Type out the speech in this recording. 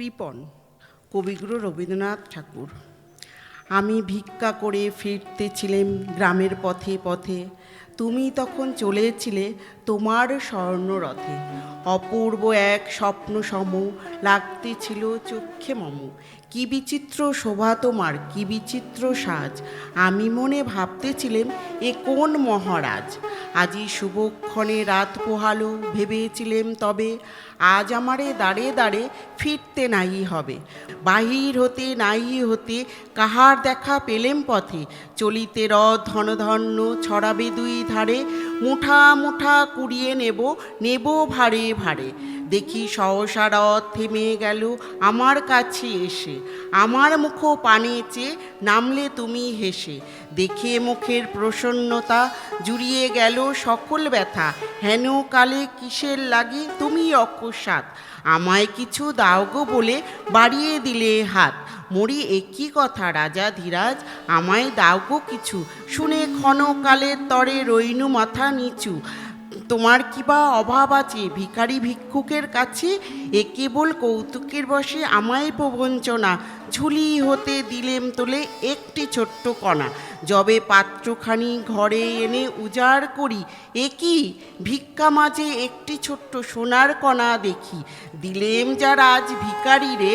কৃপণ, কবিগুরু রবীন্দ্রনাথ ঠাকুর। আমি ভিক্ষা করে ফিরতেছিলেম গ্রামের পথে পথে। তুমি তখন চলেছিলে তোমার স্বর্ণরথে। অপূর্ব এক স্বপ্ন সম লাগতেছিল চক্ষে মম। কি বিচিত্র শোভা তোমার, কি বিচিত্র সাজ। আমি মনে ভাবতেছিলেম এ কোন মহারাজ। আজি শুভক্ষণে রাত পোহালো, ভেবেছিলেম তবে আজ আমারে দাঁড়ে দাঁড়ে ফিরতে নাই হবে। বাহির হতে নাই হতে কাহার দেখা পেলেম পথে, চলিতে রথ ধনধন্য ছড়াবে দুই ধারে, মুঠা মুঠা কুড়িয়ে নেব নেব ভারে ভারে। দেখি সহসা রথ থেমে গেল আমার কাছে এসে, আমার মুখ পানে চেয়ে নামলে তুমি হেসে। দেখে মুখের প্রসন্নতা জুড়িয়ে গেল সকল ব্যথা। হেন কালে কিসের লাগে? তুমি অকস্মাত আমায় কিছু দাও গো বলে বাড়িয়ে দিলে হাত। মরি একই কথা রাজা ধীরাজ, আমায় দাও গো কিছু। শুনে ক্ষণকালের তরে রইনু মাথা নিচু। তোমার কি বা অভাব আছে? ভিখারি ভিক্ষুকের কাছে এ কেবল কৌতুকের বসে আমায় প্রবঞ্চনা। ঝুলি হতে দিলেম তোলে একটি ছোট্ট কণা। যবে পাত্রখানি ঘরে এনে উজাড় করি, এ কি? ভিক্ষা মাঝে একটি ছোট্ট সোনার কণা দেখি। দিলেম যার আজ ভিকারি রে